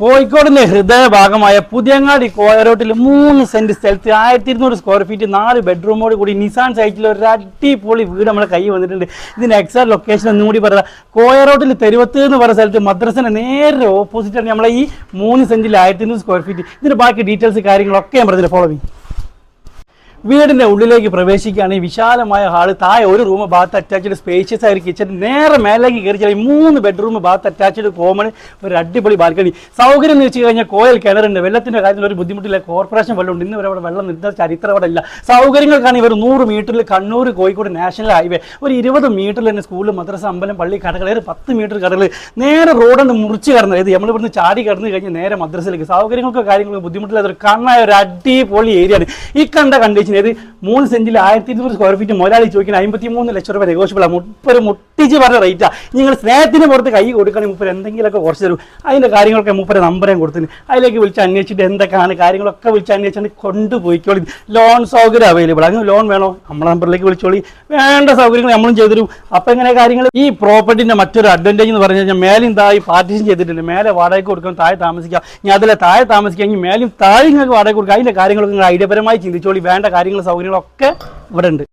കോഴിക്കോടിന്റെ ഹൃദയഭാഗമായ പുതിയങ്ങാടി കോയറോട്ടിൽ മൂന്ന് സെന്റ് സ്ഥലത്ത് ആയിരത്തി ഇരുന്നൂറ് സ്ക്വയർ ഫീറ്റ് നാല് ബെഡ്റൂമോട് കൂടി നിസാൻ സൈറ്റിൽ ഒരു അടിപൊളി വീട് നമ്മുടെ കൈ വന്നിട്ടുണ്ട്. ഇതിന്റെ എക്സാക്ട് ലൊക്കേഷൻ ഒന്നും കൂടി പറയാം. കോയറോട്ടിൽ തെരുവത്ത് എന്ന് പറയുന്ന സ്ഥലത്ത് മദ്രസിന്റെ നേരെ ഓപ്പോസിറ്റ് ആണ് നമ്മളെ ഈ മൂന്ന് സെന്റിൽ ആയിരത്തി ഇരുന്നൂറ് സ്ക്വയർ ഫീറ്റ് ഇതിന്റെ ബാക്കി ഡീറ്റെയിൽസ് കാര്യങ്ങളൊക്കെ ഞാൻ പറഞ്ഞില്ല ഫോളോ ചെയ്യും വീടിന്റെ ഉള്ളിലേക്ക് പ്രവേശിക്കുകയാണെങ്കിൽ വിശാലമായ ഹാൾ താഴെ ഒരു റൂം ബാത്ത് അറ്റാച്ച്ഡ് സ്പേഷ്യസ് ആയ ഒരു കിച്ചൺ നേരെ മേലേക്ക് കയറി ചെറിയ മൂന്ന് ബെഡ്റൂം ബാത്ത് അറ്റാച്ച്ഡ് കോമൺ ഒരു അടിപൊളി ബാൽക്കണി സൗകര്യം എന്ന് വെച്ച് കഴിഞ്ഞാൽ കോയൽ കിണറുണ്ട്. വെള്ളത്തിന്റെ കാര്യത്തിൽ ഒരു ബുദ്ധിമുട്ടില്ല. കോർപ്പറേഷൻ വെള്ളമുണ്ട് ഇന്ന് അവിടെ വെള്ളം നിർത്തുന്ന ചരിത്രം അവിടെ ഇല്ല. സൗകര്യങ്ങൾക്കാണ് ഇവർ നൂറ് മീറ്ററിൽ കണ്ണൂർ കോഴിക്കോട് നാഷണൽ ഹൈവേ ഒരു ഇരുപത് മീറ്ററിൽ തന്നെ സ്കൂൾ മദ്രസ അമ്പലം പള്ളി കടകൾ ഒരു പത്ത് മീറ്റർ കടകൾ. നേരെ റോഡൊന്ന് മുറിച്ച് കടന്നത് ഇത് നമ്മൾ ഇവിടുന്ന് ചാടി കടന്നു കഴിഞ്ഞാൽ നേരെ മദ്രസയിലേക്ക്. സൗകര്യങ്ങൾക്കോ കാര്യങ്ങളോ ബുദ്ധിമുട്ടില്ലാത്ത ഒരു കണ്ണായ ഒരു അടിപൊളി ഏരിയയാണ് ഈ കണ്ട കണ്ടീഷൻ ഏത്? മൂന്ന് സെന്റിൽ ആയിരത്തി ഇരുന്നൂറ് സ്ക്വയർ ഫീറ്റ് മുതലാളി ചോദിക്കുന്ന അമ്പത്തി മൂന്ന് ലക്ഷം രൂപ നെഗോഷ്യബിളാണ് മുപ്പത് മുട്ടിച്ച് പറഞ്ഞ റേറ്റാ നിങ്ങൾ സ്നേഹത്തിന് പുറത്ത് കൈ കൊടുക്കുകയാണെങ്കിൽ മുപ്പര് എന്തെങ്കിലുമൊക്കെ കുറച്ച് തരും. അതിന്റെ കാര്യങ്ങളൊക്കെ മുപ്പര് നമ്പരം കൊടുത്തിന്. അതിലേക്ക് വിളിച്ച് അന്വേഷിച്ചിട്ട് എന്തൊക്കെയാണ് കാര്യങ്ങളൊക്കെ വിളിച്ച് അന്വേഷിച്ചാൽ കൊണ്ടുപോയിക്കോളി. ലോൺ സൗകര്യം അവൈലബിൾ അങ്ങനെ ലോൺ വേണോ? നമ്മളെ നമ്പറിലേക്ക് വിളിച്ചോളി. വേണ്ട സൗകര്യങ്ങൾ നമ്മളും ചെയ്തു തരും. അപ്പൊ എങ്ങനെ കാര്യങ്ങൾ ഈ പ്രോപ്പർട്ടിന്റെ മറ്റൊരു അഡ്വാന്റേജ് എന്ന് പറഞ്ഞു കഴിഞ്ഞാൽ മേലും താഴെ പാർട്ടീഷൻ ചെയ്തിട്ടുണ്ട്. മേലെ വാടകയ്ക്ക് കൊടുക്കണം താഴെ താമസിക്കാം. ഞാൻ അതിലെ താഴെ താമസിക്കാമെങ്കിൽ മേലും താഴെ നിങ്ങൾക്ക് വാടക കൊടുക്കാം. അതിന്റെ കാര്യങ്ങളൊക്കെ ഐഡിയപരമായി ചിന്തിച്ചോളി. വേണ്ട കാര്യങ്ങൾ സൗകര്യങ്ങളൊക്കെ ഇവിടെ ഉണ്ട്